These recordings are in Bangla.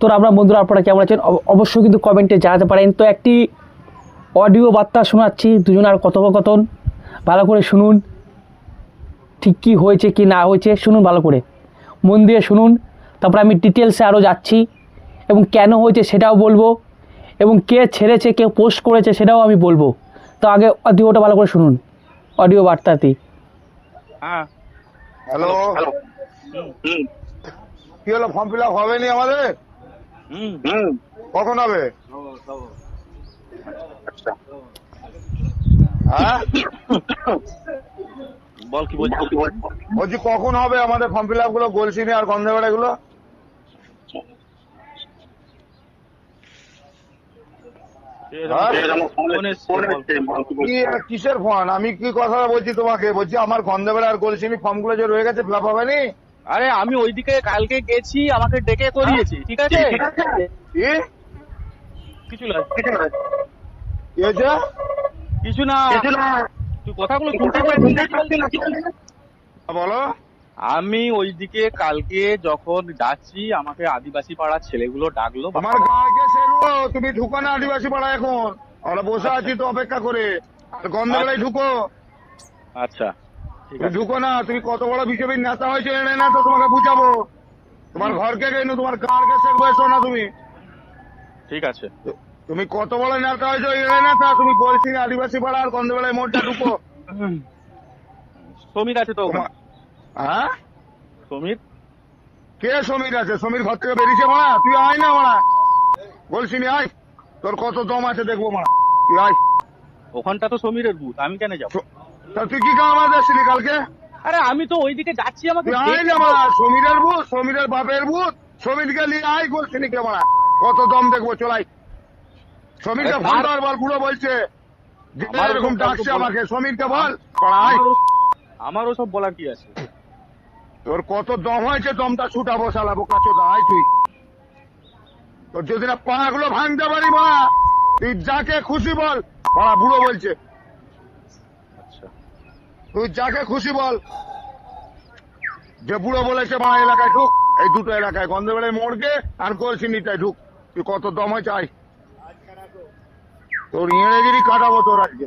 তো আমরা বন্ধুরা আপনারা কেমন আছেন? অবশ্যই কিন্তু কমেন্টে জানাতে পারেন। তো একটি অডিও বার্তা শোনাচ্ছি দুজনার কথোপকথন। ভালো করে শুনুন ঠিক কী হয়েছে কি না হয়েছে শুনুন ভালো করে। মন দিয়ে শুনুন। তারপরে আমি ডিটেলসে আরও যাচ্ছি এবং কেন হয়েছে সেটাও বলব এবং কে ছেড়েছে কে পোস্ট করেছে সেটাও আমি বলব। তো আগে অডিওটা ভালো করে শুনুন অডিও বার্তাটি। হ্যালো হ্যালো কি হলো ফর্ম ফিল আপ হবে নি আমাদের? কখন হবে? হ্যাঁ? বল কি বলছি কখন হবে আমাদের ফর্ম ফিল আপগুলো গোলসিনি আর গন্ধেবাড়া গুলো? হ্যাঁ? কিসের ফোন আমি কি কথা বলছি তোমাকে? বলছি আমার গন্ধেবাড়া আর গোলসিনি ফর্মগুলো যে রয়ে গেছে ফিল আপ হবে নি? আরে আমি ওইদিকে কালকে গেছি আমাকে ডেকে করিয়েছি ঠিক আছে? কিছু না। কিছু না। তুই কথাগুলো শুনতে বলো। আমি ওইদিকে কালকে যখন যাচ্ছি আমাকে আদিবাসী পাড়ার ছেলেগুলো ডাকলো আমার গাকে সেরো তুমি ঢুকো না আদিবাসী পাড়া এখন। আমরা বসে আছি তো অপেক্ষা করে। আর গন্ধেবাড়ায় ঢুকো। আচ্ছা। তুমি আছে ঢুকো না তুমি কত বড় বিজেপির নেতা হয়েছে এনে না তো তোমাকে বুঝাবো। তোমার ঘরকে গেনু তোমার কারকে শেখবো এসো না তুমি। ঠিক আছে। তুমি কত বড় নেতা হয়েছো এনে নেতা তুমি বলছি আদিবাসী পাড়া আর গন্ধবেলায় মোড়টা ঢুকো। সমীর আছে তো। হ্যাঁ? সমীর? কে সমীর আছে? সমীর ঘর থেকে বেরিয়েছে মারা? তুই আয় না মারা। বলছি নি আয়। তোর কত দম আছে দেখব মারা। তুই আয়। ওখানটা তো সমীরের বুথ আমি কেন যাব? তুই কি কাম আসছিলি কালকে? আরে আমি তো ওইদিকে যাচ্ছি আমাকে সমীরের ভূত সমীরের বাপের ভূত। সমীরকে নিয়ে আয় নি কে মারা কত দম দেখব চলাই সমীরকে ফোন বলছে। আমার এরকম ডাকছে আমাকে সমীরকে বল। পড়াই আমারও- সব বলার কি আছে? তোর কত দম হয়েছে দমটা ছুটাবো শালা বোকা চোদা আয় তুই। তোর যদি না পাগুলো ভাঙতে পারি মা তুই যাকে খুশি বল। পাড়া বুড়ো বলছে তুই যাকে খুশি বল। যে বুড়ো বলেছে মারা এলাকায় ঢুক, এই দুটো এলাকায় গন্ধবেড়ে মোড়কে আর কলসিনিটায় ঢুক। তুই কত দম চাই। তোর ইংরেজিরই কাটাবো তোর আজকে।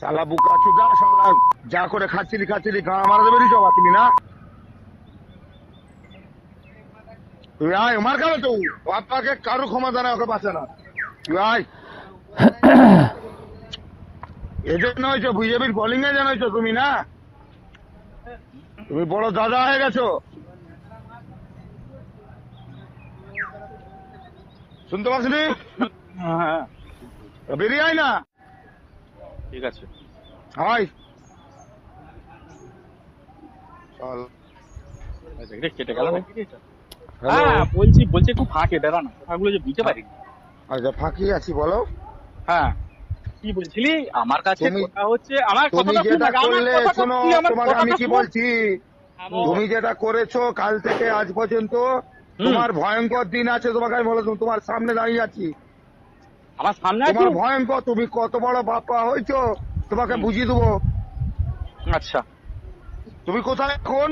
শালা বুকা চুদা, শালা যা করে খাচ্ছিলি খাচ্ছিলি, গা মারা দেবে চবা তুমি না? তুই আয়, মার খাবে তো বাপ্পাকে কারও ক্ষমতা না ওকে বাঁচে না তুই আয়। এজন্য হয়েছো বিজেপির বোলিং এ যেন হয়েছো তুমি না? তুমি বড় দাদা হয়ে গেছো। শুনতে পাচ্ছি হ্যাঁ। বেরিয়ে আয় না। ঠিক আছে। হাই। চল। আচ্ছা, কেটে গেল হ্যাঁ বলছি বলছি একটু ফাঁকে দাঁড়া না কথাগুলো যে বুঝতে পারি আচ্ছা ফাঁকি আছি বলো। হ্যাঁ। কি বলছিলি? আমার কাছে কথা হচ্ছে আমার তুমি যেটা করলে শোনো তোমাকে আমি কি বলছি? তুমি যেটা করেছ কাল থেকে আজ পর্যন্ত তোমার ভয়ঙ্কর দিন আছে তোমাকে আমি বলে তোমার সামনে দাঁড়িয়ে আছি। আমার সামনে তোমার ভয়ঙ্কর তুমি কত বড় বাপা হয়েছো তোমাকে বুঝিয়ে দেবো। আচ্ছা। তুমি কোথায় এখন।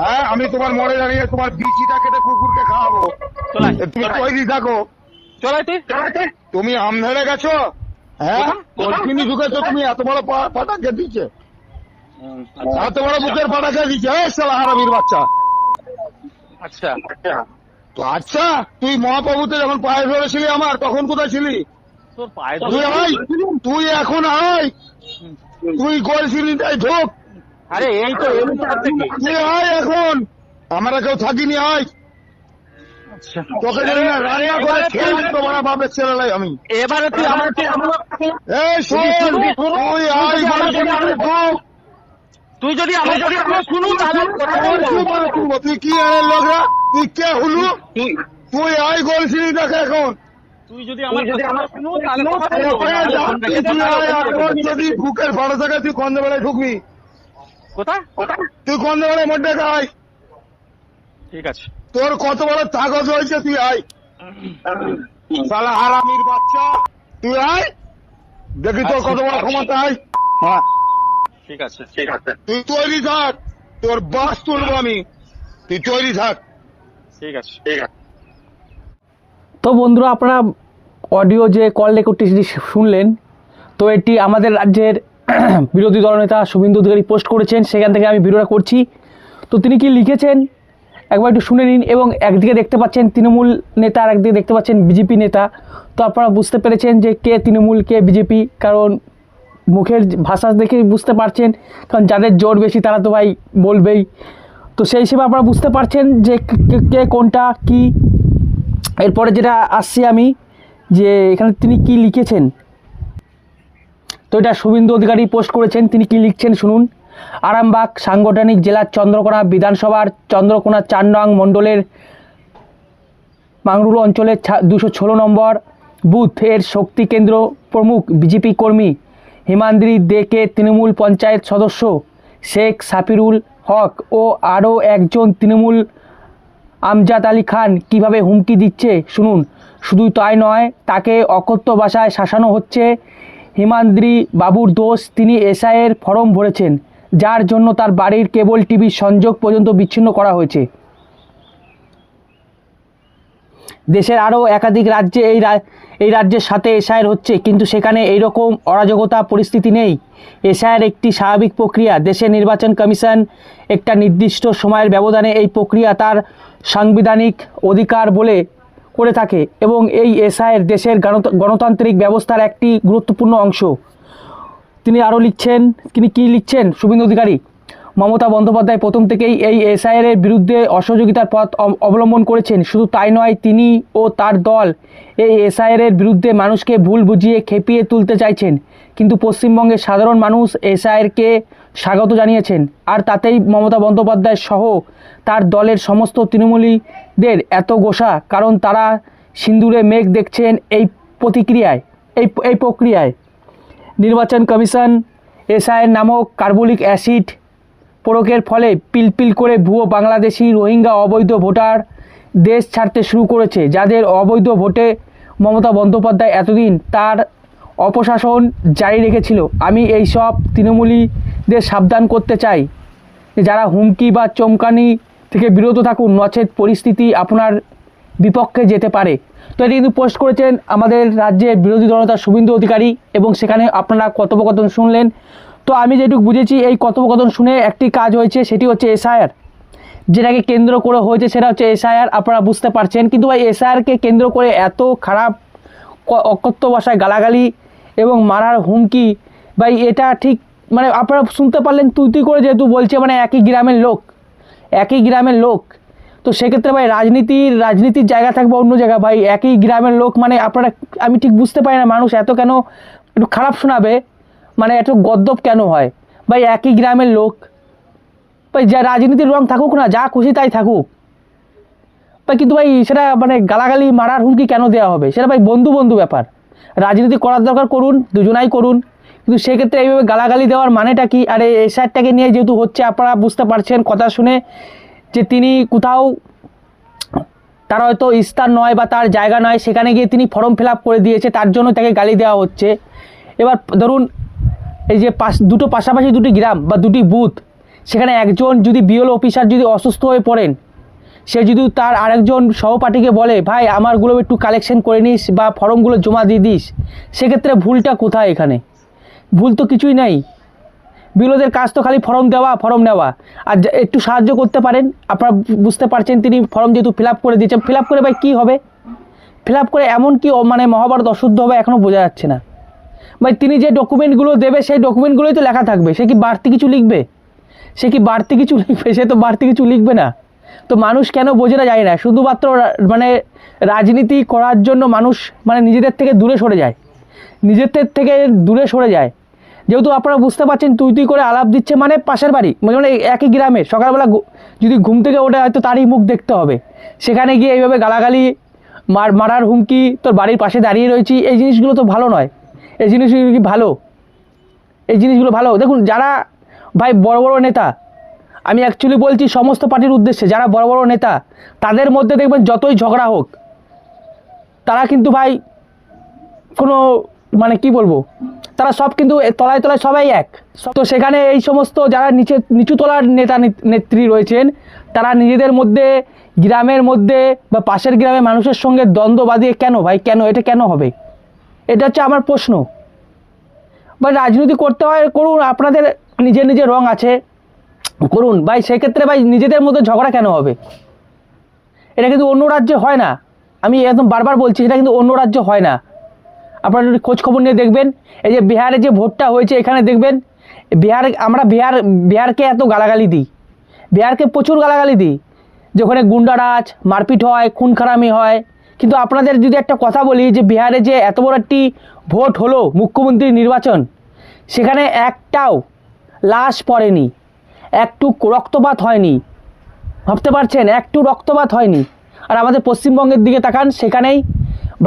হ্যাঁ আমি তোমার মনে দাঁড়িয়ে তোমার বিচিটা কেটে কুকুরকে খাওয়াবো। তুমি। তৈরি থাকো। তুই। তুমি আম ধরে গেছো। হ্যাঁ? ঢুকেছো তুমি এত বড় পাটাকে দিচ্ছে। এত বড় বুকের পাটাকে দিচ্ছে এই শালা হারামির বাচ্চা। আচ্ছা। তো আচ্ছা তুই মহাপ্রভুতে যখন পায়ে ধরেছিলি আমার তখন কোথায় ছিলি? তুই আয়। তুই এখন আয়। তুই গোলসিলিটাই ঢোক। আরে এই তো আয় এখন। আমরা কেউ থাকিনি আয়। তোকে যদি না রান্না করে খেয়ে দিতে পারা আমি। এবারে তুই আমাকে এই শোন তুই ঢোক তুই যদি আমার যদি আমরা শুনু তাহলে তুই কি আরে লোকরা? তুই কে হলু? তুই আয় গোলসিলিটাকে এখন। তুই যদি আমার যদি আমার শুনু তাহলে কথা তুই বলব। আয়, তুই আয় এখন যদি বুকের ফাটা থাকে তুই কন্দবেলায় ঢুকবি। কোথায়? তুই কন্দবেলায় মধ্যে আয় ঠিক আছে। তোর কত বড় কাগজ হয়েছে তুই আয়। সালা হারামির বাচ্চা। তুই আয়। দেখি তোর কত বড় ক্ষমতা আয়। হ্যাঁ। ঠিক আছে। ঠিক আছে। তুই তৈরি থাক। তোর বাস তুলবো আমি। তুই তৈরি থাক। ঠিক আছে। ঠিক আছে। তো বন্ধুরা আপনারা অডিও যে কল রেকর্ডটি সেটি শুনলেন তো এটি আমাদের রাজ্যের বিরোধী দলনেতা শুভেন্দু অধিকারী পোস্ট করেছেন। সেখান থেকে আমি ভিডিওটা করছি। তো তিনি কি লিখেছেন? একবার একটু শুনে নিন এবং একদিকে দেখতে পাচ্ছেন তৃণমূল নেতা, আর একদিকে দেখতে পাচ্ছেন বিজেপি নেতা। তো আপনারা বুঝতে পেরেছেন যে কে তৃণমূল, কে বিজেপি, কারণ মুখের ভাষা দেখে বুঝতে পারছেন, কারণ যাদের জোর বেশি তারা তো ভাই বলবেই। তো সেই হিসেবে আপনারা বুঝতে পারছেন যে কে- কোনটা, কি। এরপরে যেটা আসছি আমি, যে এখানে তিনি কি লিখেছেন? তো এটা শুভেন্দু অধিকারী পোস্ট করেছেন, তিনি কি লিখছেন শুনুন। আরামবাগ সাংগঠনিক জেলার চন্দ্রকোনা বিধানসভার চন্দ্রকোনা চার নং মণ্ডলের মাংরুল অঞ্চলের দুশো ষোলো নম্বর বুথের শক্তি কেন্দ্র প্রমুখ বিজেপি কর্মী হিমাদ্রি দেকে তৃণমূল পঞ্চায়েত সদস্য শেখ সাফিরুল হক ও আরও একজন তৃণমূল আমজাদ আলী খান কীভাবে হুমকি দিচ্ছে শুনুন। শুধু তাই নয়, তাকে অকথ্য ভাষায় শাসানো হচ্ছে। হিমাদ্রি বাবুর দোষ, তিনি এসআইয়ের ফরম ভরেছেন। যার জন্য তার বাড়ির কেবল টিভি সংযোগ পর্যন্ত বিচ্ছিন্ন করা হয়েছে। দেশের আরও একাধিক রাজ্যে এই এই রাজ্যের সাথে এসআইয়ের হচ্ছে, কিন্তু সেখানে এই রকম অরাজকতা পরিস্থিতি নেই। এসআইয়ের একটি স্বাভাবিক প্রক্রিয়া। দেশের নির্বাচন কমিশন একটা নির্দিষ্ট সময়ের ব্যবধানে এই প্রক্রিয়া তার সাংবিধানিক অধিকার বলে করে থাকে এবং এই এসআইয়ের দেশের গণত- গণতান্ত্রিক ব্যবস্থার একটি গুরুত্বপূর্ণ অংশ। তিনি আরও লিখছেন, তিনি কী লিখছেন? শুভেন্দু অধিকারী, মমতা বন্দ্যোপাধ্যায় প্রথম থেকেই এই এসআইআর এর বিরুদ্ধে অসহযোগিতার পথ অবলম্বন করেছেন। শুধু তাই নয়, তিনি ও তার দল এই এসআইআর এর বিরুদ্ধে মানুষকে ভুল বুঝিয়ে খেপিয়ে তুলতে চাইছেন। কিন্তু পশ্চিমবঙ্গের সাধারণ মানুষ এসআইআরকে স্বাগত জানিয়েছেন। আর তাতেই মমতা বন্দ্যোপাধ্যায় সহ তার দলের সমস্ত তৃণমূলীদের এত গোসা, কারণ তারা সিন্দুরে মেঘ দেখছেন এই প্রতিক্রিয়ায়, এই এই প্রক্রিয়ায়। নির্বাচন কমিশন এসআইয়ের নামক কার্বলিক অ্যাসিড প্রয়োগের ফলে পিলপিল করে ভুয়ো বাংলাদেশি রোহিঙ্গা অবৈধ ভোটার দেশ ছাড়তে শুরু করেছে, যাদের অবৈধ ভোটে মমতা বন্দ্যোপাধ্যায় এতদিন তার অপশাসন জারি রেখেছিল। আমি এই সব তৃণমূলীদের সাবধান করতে চাই। যারা হুমকি বা চমকানি থেকে বিরত থাকুন, নচেত পরিস্থিতি আপনার বিপক্ষে যেতে পারে। তো এটি কিন্তু পোস্ট করেছেন আমাদের রাজ্যের বিরোধী দলনেতা শুভেন্দু অধিকারী এবং সেখানে আপনারা কথোপকথন শুনলেন। তো আমি যেটুকু বুঝেছি, এই কথোপকথন শুনে একটি কাজ হয়েছে, সেটি হচ্ছে এসআইআর। যেটাকে কেন্দ্র করে হয়েছে সেটা হচ্ছে এসআইআর, আপনারা বুঝতে পারছেন। কিন্তু ভাই, এসআইআরকে কেন্দ্র করে এত খারাপ অকথ্য ভাষায় গালাগালি এবং মারার হুমকি, ভাই, এটা ঠিক মানে আপনারা শুনতে পারলেন তুই তুই করে যেহেতু বলছে মানে একই গ্রামের লোক, একই গ্রামের লোক। তো সেক্ষেত্রে ভাই রাজনীতির রাজনীতির জায়গা থাকবে অন্য জায়গা ভাই একই গ্রামের লোক মানে আপনারা, আমি ঠিক বুঝতে পারি না মানুষ এত কেন একটু খারাপ শোনাবে? মানে এত গদ্যপ কেন হয়? ভাই একই গ্রামের লোক। ভাই যা রাজনীতির রং থাকুক না, যা খুশি তাই থাকুক। ভাই কিন্তু ভাই সেটা মানে গালাগালি, মারার হুমকি কেন দেওয়া হবে? সেটা ভাই বন্ধু বন্ধু ব্যাপার। রাজনীতি করার দরকার করুন, দুজনাই করুন। কিন্তু সেক্ষেত্রে এইভাবে গালাগালি দেওয়ার মানেটা কি? আর এই এসআরটাকে নিয়ে যেহেতু হচ্ছে, আপনারা বুঝতে পারছেন, কথা শুনে যে তিনি কোথাও, তার হয়তো স্থান নয় বা তার জায়গা নয় সেখানে গিয়ে তিনি ফর্ম ফিল করে দিয়েছে, তার জন্য তাকে গালি দেওয়া হচ্ছে। এবার ধরুন, এই যে পাশ, দুটো পাশাপাশি দুটি গ্রাম বা দুটি বুথ, সেখানে একজন যদি বিএল অফিসার যদি অসুস্থ হয়ে পড়েন, সে যদি তার আরেকজন সহপাঠীকে বলে, ভাই, আমারগুলো একটু কালেকশন করে নিস বা ফর্মগুলো জমা দিয়ে দিস, সেক্ষেত্রে ভুলটা কোথায় এখানে? ভুল তো কিছুই নাই। বিরোধের কাজ তো খালি ফর্ম দেওয়া, ফর্ম নেওয়া। আর একটু সাহায্য করতে পারেন। আপনারা বুঝতে পারছেন তিনি ফর্ম যেহেতু ফিল করে দিয়েছেন। ফিল করে ভাই কী হবে? ফিল করে এমন কি মানে মহাভারত অশুদ্ধ হবে এখনও বোঝা যাচ্ছে না। ভাই তিনি যে ডকুমেন্টগুলো দেবে, সেই ডকুমেন্টগুলোই তো লেখা থাকবে। সে কি বাড়তি কিছু লিখবে? সে কি বাড়তি কিছু লিখবে? সে তো বাড়তি কিছু লিখবে না। তো মানুষ কেন বোঝে না যায় না? শুধুমাত্র মানে রাজনীতি করার জন্য মানুষ মানে নিজেদের থেকে দূরে সরে যায়। নিজেদের থেকে দূরে সরে যায়। যেহেতু আপনারা বুঝতে পারছেন তুই তুই করে আলাপ দিচ্ছে মানে পাশের বাড়ি মানে একই গ্রামে। সকালবেলা যদি ঘুম থেকে ওঠে হয়তো তারই মুখ দেখতে হবে। সেখানে গিয়ে এইভাবে গালাগালি, মার মারার হুমকি, তোর বাড়ির পাশে দাঁড়িয়ে রয়েছি, এই জিনিসগুলো তো ভালো নয়। এই জিনিসগুলো কি ভালো? এই জিনিসগুলো ভালো? দেখুন, যারা ভাই বড় বড় নেতা, আমি অ্যাকচুয়ালি বলছি সমস্ত পার্টির উদ্দেশ্যে, যারা বড় বড় নেতা, তাদের মধ্যে দেখবেন যতই ঝগড়া হোক, তারা কিন্তু ভাই কোনো মানে কি বলব? তারা সব কিন্তু তলায় তলায় সবাই এক। তো সেখানে এই সমস্ত যারা নিচে, নিচু তলার নেতা নেত্রী রয়েছেন, তারা নিজেদের মধ্যে, গ্রামের মধ্যে বা পাশের গ্রামের মানুষের সঙ্গে দ্বন্দ্ব বাঁধিয়ে কেন ভাই, কেন, এটা কেন হবে? এটা হচ্ছে আমার প্রশ্ন। বা রাজনীতি করতে হয়, করুন, আপনাদের নিজের নিজের রং আছে, করুন। ভাই, সেক্ষেত্রে ভাই, নিজেদের মধ্যে ঝগড়া কেন হবে? এটা কিন্তু অন্য রাজ্যে হয় না। আমি একদম বারবার বলছি, এটা কিন্তু অন্য রাজ্যে হয় না। আপনারা খোঁজ খবর নিয়ে দেখবেন, এই যে বিহারে যে ভোটটা হয়েছে এখানে দেখবেন, বিহার, আমরা বিহার, বিহারকে এত গালাগালি দিই। বিহারকে প্রচুর গালাগালি দিই। যে ওখানে গুন্ডারাজ, মারপিট হয় খুন খারামি হয়। কিন্তু আপনাদের যদি একটা কথা বলি যে বিহারে যে এত বড় একটি ভোট হলো মুখ্যমন্ত্রী নির্বাচন, সেখানে একটাও লাশ পড়েনি। একটু রক্তপাত হয়নি। ভাবতে পারছেন? একটু রক্তপাত হয়নি। আর আমাদের পশ্চিমবঙ্গের দিকে তাকান, সেখানেই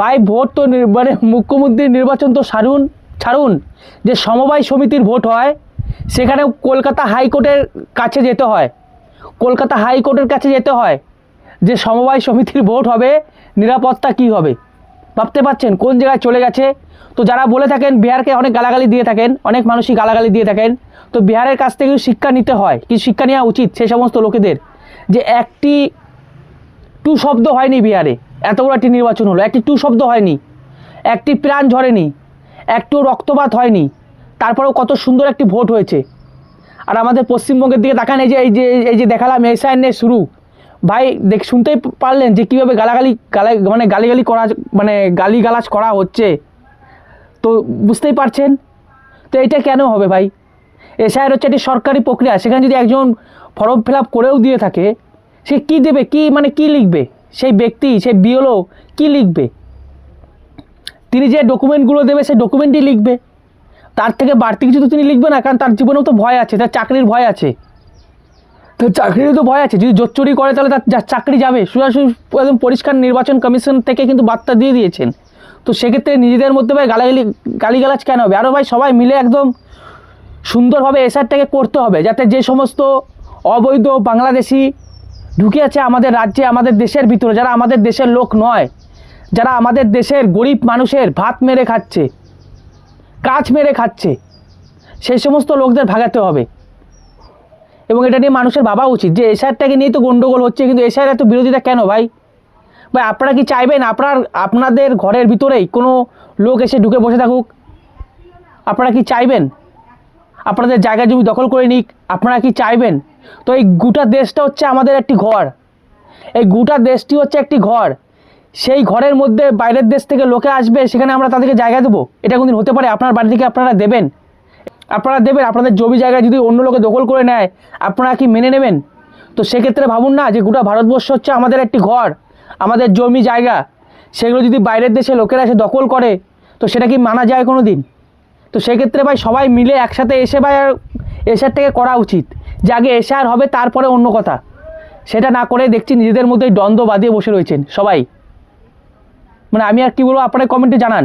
ভাই ভোট তো মানে মুখ্যমন্ত্রীর নির্বাচন তো সারুন, ছাড়ুন। যে সমবায় সমিতির ভোট হয়, সেখানেও কলকাতা হাইকোর্টের কাছে যেতে হয়। কলকাতা হাইকোর্টের কাছে যেতে হয়। যে সমবায় সমিতির ভোট হবে, নিরাপত্তা কি হবে? ভাবতে পারছেন কোন জায়গায় চলে গেছে? তো যারা বলে থাকেন, বিহারকে অনেক গালাগালি দিয়ে থাকেন, অনেক মানুষই গালাগালি দিয়ে থাকেন, তো বিহারের কাছ থেকে শিক্ষা নিতে হয়, কি শিক্ষা নেওয়া উচিত সে সমস্ত লোকেদের? যে একটি টু শব্দ হয়নি বিহারে। এত বড় একটি নির্বাচন হলো। একটি টু শব্দ হয়নি। একটি প্রাণ ঝরেনি। একটু রক্তপাত হয়নি। তারপরেও কত সুন্দর একটি ভোট হয়েছে। আর আমাদের পশ্চিমবঙ্গের দিকে তাকান, এই যে এই যে এই যে দেখালাম এসআইএনের শুরু। ভাই, দেখ, শুনতেই পারলেন যে কীভাবে গালাগালি গালা মানে গালিগালি করা মানে গালি গালাজ করা হচ্ছে। তো বুঝতেই পারছেন? তো এটা কেন হবে ভাই? এসআইয়ের হচ্ছে একটি সরকারি প্রক্রিয়া। সেখানে যদি একজন ফর্ম ফিল করেও দিয়ে থাকে সে কি দেবে? কি মানে কি লিখবে? সেই ব্যক্তি, সেই বিওলো কি লিখবে? তিনি যে ডকুমেন্টগুলো দেবে, সেই ডকুমেন্টই লিখবে। তার থেকে বাড়তি কিছু তো তিনি লিখবে না, কারণ তার জীবনেও তো ভয় আছে, তার চাকরির ভয় আছে। তো চাকরিরও তো ভয় আছে। যদি জোর চুরি করে, তাহলে তার চাকরি যাবে। সোজাসুজি একদম পরিষ্কার নির্বাচন কমিশন থেকে কিন্তু বার্তা দিয়ে দিয়েছেন। তো সেক্ষেত্রে নিজেদের মধ্যে ভাই গালাগালি, গালিগালাজ কেন হবে? আরও ভাই সবাই মিলে একদম সুন্দরভাবে এসআরটাকে করতে হবে, যাতে যে সমস্ত অবৈধ বাংলাদেশি ঢুকে আছে আমাদের রাজ্যে, আমাদের দেশের ভিতরে, যারা আমাদের দেশের লোক নয়, যারা আমাদের দেশের গরিব মানুষের ভাত মেরে খাচ্ছে, কাজ মেরে খাচ্ছে, সেই সমস্ত লোকদের ভাগাতে হবে। এবং এটা নিয়ে মানুষের ভাবা উচিত যে এসআরটাকে নিয়ে তো গণ্ডগোল হচ্ছে, কিন্তু এসআর এত বিরোধিতা কেন ভাই? ভাই, আপনারা কি চাইবেন আপনার, আপনাদের ঘরের ভিতরেই কোনো লোক এসে ঢুকে বসে থাকুক? আপনারা কি চাইবেন? আপনাদের জায়গা জমি দখল করে নিক, আপনারা কি চাইবেন? তো এই গোটা দেশটা হচ্ছে আমাদের একটি ঘর। এই গোটা দেশটি হচ্ছে একটি ঘর। সেই ঘরের মধ্যে বাইরের দেশ থেকে লোকে আসবে, সেখানে আমরা তাদেরকে জায়গা দেবো। এটা কোনদিন হতে পারে? আপনার বাড়ি থেকে আপনারা দেবেন? আপনারা দেবেন? আপনাদের জমি জায়গা যদি অন্য লোকে দখল করে নেয়, আপনারা কি মেনে নেবেন? তো সেক্ষেত্রে ভাবুন না যে গোটা ভারতবর্ষ হচ্ছে আমাদের একটি ঘর, আমাদের জমি জায়গা। সেগুলো যদি বাইরের দেশে লোকেরা এসে দখল করে, তো সেটা কি মানা যায় কোনো দিন তো সেক্ষেত্রে ভাই সবাই মিলে একসাথে এসে ভাই আর এসআর থেকে করা উচিত যে আগে এসআর হবে, তারপরে অন্য কথা। সেটা না করে দেখছি নিজেদের মধ্যেই দ্বন্দ্ব বাঁধিয়ে বসে রয়েছেন সবাই। মানে আমি আর কি বলব, আপনারা কমেন্টে জানান।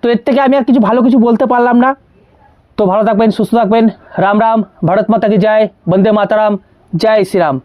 তো এর থেকে আমি আর কিছু ভালো কিছু বলতে পারলাম না। তো ভালো থাকবেন, সুস্থ থাকবেন। রাম রাম, ভারত মাতা কি জয়, বন্দে মাতারাম, জয় শ্রীরাম।